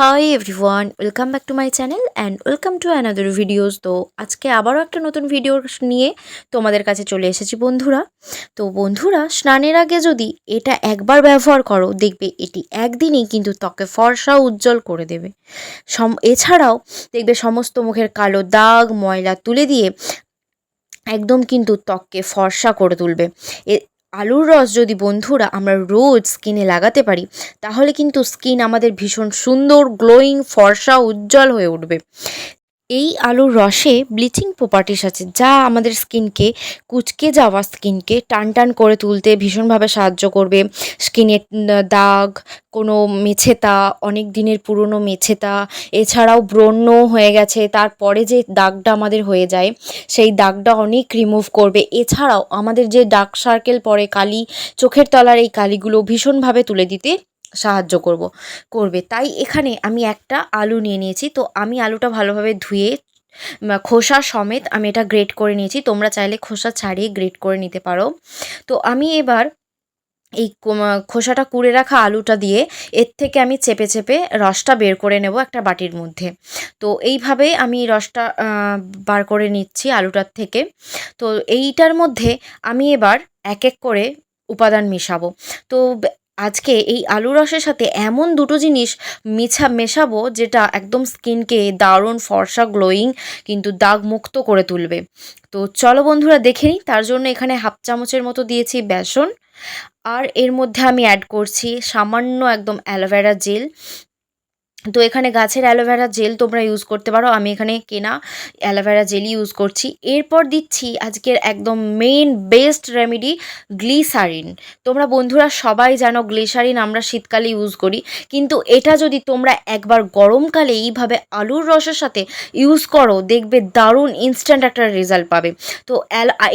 Hi everyone welcome back to my channel and welcome to another videos তো আজকে আবারও একটা নতুন ভিডিও নিয়ে তোমাদের কাছে চলে এসেছি বন্ধুরা। তো বন্ধুরা, স্নানের আগে যদি এটা একবার ব্যবহার করো, দেখবে এটি একদিনেই কিন্তু ত্বকে ফর্সা উজ্জ্বল করে দেবে। সম এছাড়াও দেখবে সমস্ত মুখের কালো দাগ, ময়লা তুলে দিয়ে একদম কিন্তু ত্বককে ফর্সা করে তুলবে। আলুর রস যদি বন্ধুরা আমরা রোজ স্কিনে লাগাতে পারি, তাহলে কিন্তু স্কিন আমাদের ভীষণ সুন্দর, গ্লোয়িং, ফর্সা, উজ্জ্বল হয়ে উঠবে। এই আলুর রসে ব্লিচিং প্রপার্টিস আছে। যা আমাদের স্কিনকে, কুচকে যাওয়া স্কিনকে টান টান করে তুলতে ভীষণভাবে সাহায্য করবে। স্কিনের দাগ, কোনো মেছেতা, অনেক দিনের পুরনো মেছেতা, এছাড়াও ব্রণ হয়ে গেছে। তারপরে যে দাগটা আমাদের হয়ে যায়, সেই দাগটা অনেক রিমুভ করবে। এছাড়াও আমাদের যে ডার্ক সার্কেল পড়ে কালি, চোখের তলার এই কালিগুলো ভীষণভাবে তুলে দিতে সাহায্য করব, করবে। তাই এখানে আমি একটা আলু নিয়ে নিয়েছি। তো আমি আলুটা ভালোভাবে ধুয়ে খোসা সমেত আমি এটা গ্রেট করে নিয়েছি। তোমরা চাইলে খোসা ছাড়িয়ে গ্রেট করে নিতে পারো। তো আমি এবার এই খোসাটা কুড়ে রাখা আলুটা দিয়ে এর থেকে আমি চেপে চেপে রসটা বের করে নেব একটা বাটির মধ্যে। তো এইভাবে আমি রসটা বার করে নিচ্ছি আলুটার থেকে। তো এইটার মধ্যে আমি এবার এক এক করে উপাদান মিশাবো। তো আজকে এই আলু রসের সাথে এমন দুটো জিনিস মিছা মেশাবো যেটা একদম স্কিনকে দারুণ, ফর্সা, গ্লোয়িং কিন্তু দাগ মুক্ত করে তুলবে। তো চলো বন্ধুরা দেখে নিই। তার জন্য এখানে হাফ চামচের মতো দিয়েছি বেসন। আর এর মধ্যে আমি অ্যাড করছি সামান্য একদম অ্যালোভেরা জেল তো এখানে গাছের অ্যালোভেরা জেল তোমরা ইউজ করতে পারো। আমি এখানে কেনা অ্যালোভেরা জেলই ইউজ করছি। এরপর দিচ্ছি আজকের একদম মেন বেস্ট রেমেডি গ্লিসারিন তোমরা বন্ধুরা সবাই জানো গ্লিসারিন আমরা শীতকালে ইউজ করি। কিন্তু এটা যদি তোমরা একবার গরমকালে এইভাবে আলুর রসের সাথে ইউজ করো, দেখবে দারুণ ইনস্ট্যান্ট একটা রেজাল্ট পাবে। তো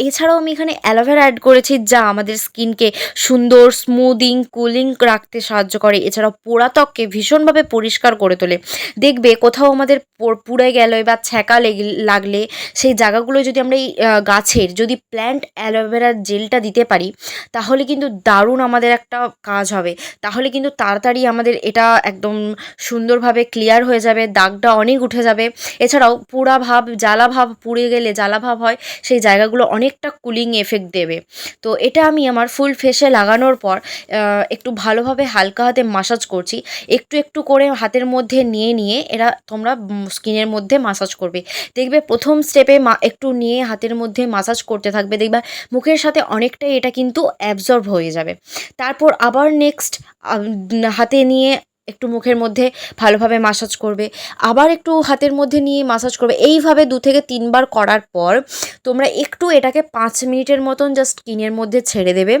এছাড়াও আমি এখানে অ্যালোভেরা অ্যাড করেছি যা আমাদের স্কিনকে সুন্দর স্মুদিং কুলিং রাখতে সাহায্য করে। এছাড়াও পোড়া ত্বককে ভীষণভাবে পরিষ্কার করে তোলে। দেখবে কোথাও আমাদের পুড়ে গেলে বা ছ্যাঁকা লেগে- লাগলে সেই জায়গাগুলো যদি আমরা এই গাছের যদি প্ল্যান্ট অ্যালোভেরার জেলটা দিতে পারি, তাহলে কিন্তু দারুণ আমাদের একটা কাজ হবে। তাহলে কিন্তু তাড়াতাড়ি আমাদের এটা একদম সুন্দরভাবে ক্লিয়ার হয়ে যাবে, দাগটা অনেক উঠে যাবে। এছাড়াও পুরা ভাব, জ্বালা ভাব পুড়ে গেলে জ্বালা ভাব হয়, সেই জায়গাগুলো অনেকটা কুলিং এফেক্ট দেবে। তো এটা আমি আমার ফুল ফেসে লাগানোর পর একটু ভালোভাবে হালকা হাতে মাসাজ করছি। একটু একটু করে হাতের মধ্যে নিয়ে নিয়ে এরা তোমরা স্কিনের মধ্যে মাসাজ করবে। দেখবে প্রথম স্টেপে মা, একটু নিয়ে হাতের মধ্যে মাসাজ করতে থাকবে। দেখবে মুখের সাথে অনেকটাই এটা কিন্তু অ্যাবজর্ব হয়ে যাবে। তারপর আবার নেক্সট হাতে নিয়ে একটু মুখের মধ্যে ভালোভাবে মাসাজ করবে। আবার একটু হাতের মধ্যে নিয়ে মাসাজ করবে। এইভাবে দু থেকে তিনবার করার পর তোমরা একটু এটাকে পাঁচ মিনিটের মতন জাস্ট স্কিনের মধ্যে ছেড়ে দেবে।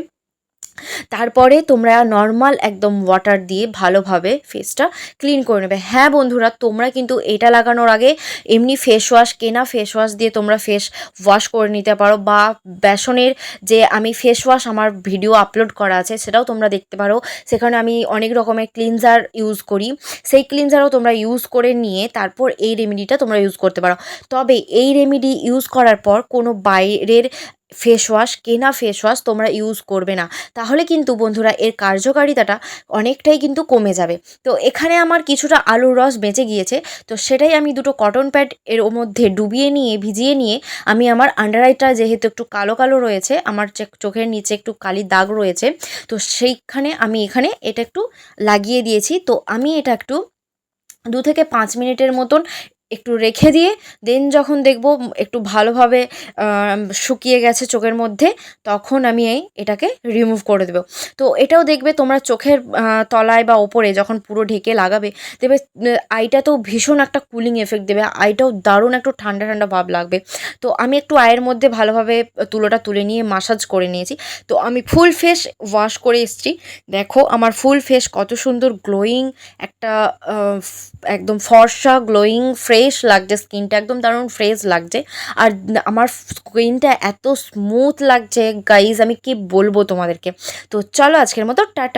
তারপরে তোমরা নর্মাল একদম ওয়াটার দিয়ে ভালোভাবে ফেসটা ক্লিন করে নেবে। হ্যাঁ বন্ধুরা, তোমরা কিন্তু এটা লাগানোর আগে এমনি ফেস ওয়াশ কেনা ফেস ওয়াশ দিয়ে তোমরা ফেস ওয়াশ করে নিতে পারো বা বেসনের যে আমি ফেস ওয়াশ আমার ভিডিও আপলোড করা আছে সেটাও তোমরা দেখতে পারো। সেখানে আমি অনেক রকমের ক্লিনজার ইউজ করি। সেই ক্লিনজারও তোমরা ইউজ করে নিয়ে তারপর এই রেমেডিটা তোমরা ইউজ করতে পারো। তবে এই রেমেডি ইউজ করার পর কোনো বাইরের ফেস ওয়াশ কেনা ফেস ওয়াশ তোমরা ইউজ করবে না। তাহলে কিন্তু বন্ধুরা এর কার্যকারিতাটা অনেকটাই কিন্তু কমে যাবে। তো এখানে আমার কিছুটা আলুর রস বেঁচে গিয়েছে। তো সেটাই আমি দুটো কটন প্যাড এর মধ্যে ডুবিয়ে নিয়ে, ভিজিয়ে নিয়ে আমি আমার আন্ডার আইটা যেহেতু একটু কালো কালো রয়েছে, আমার চোখের নিচে একটু কালি দাগ রয়েছে, তো সেইখানে আমি এখানে এটা একটু লাগিয়ে দিয়েছি। তো আমি এটা একটু দু থেকে পাঁচ মিনিটের মতন একটু রেখে দিয়ে দেন যখন দেখব একটু ভালোভাবে শুকিয়ে গেছে চোখের মধ্যে তখন আমি এই এটাকে রিমুভ করে দেবো। তো এটাও দেখবে তোমরা চোখের তলায় বা ওপরে যখন পুরো ঢেকে লাগাবে দেখবে আহ, আইটাতেও ভীষণ একটা কুলিং এফেক্ট দেবে আইটাও দারুণ একটু ঠান্ডা ঠান্ডা ভাব লাগবে। তো আমি একটু আয়ের মধ্যে ভালোভাবে তুলোটা তুলে নিয়ে মাসাজ করে নিয়েছি। তো আমি ফুল ফেস ওয়াশ করে এসেছি। দেখো আমার ফুল ফেস কত সুন্দর গ্লোয়িং একটা একদম ফর্সা গ্লোয়িং ফ্রেশ লাগছে স্কিনটা একদম দারুণ ফ্রেশ লাগছে। আর আমার স্কিনটা এত স্মুথ লাগছে গাইজ আমি কি বলব তোমাদেরকে? তো চলো আজকের মতো, টাটা।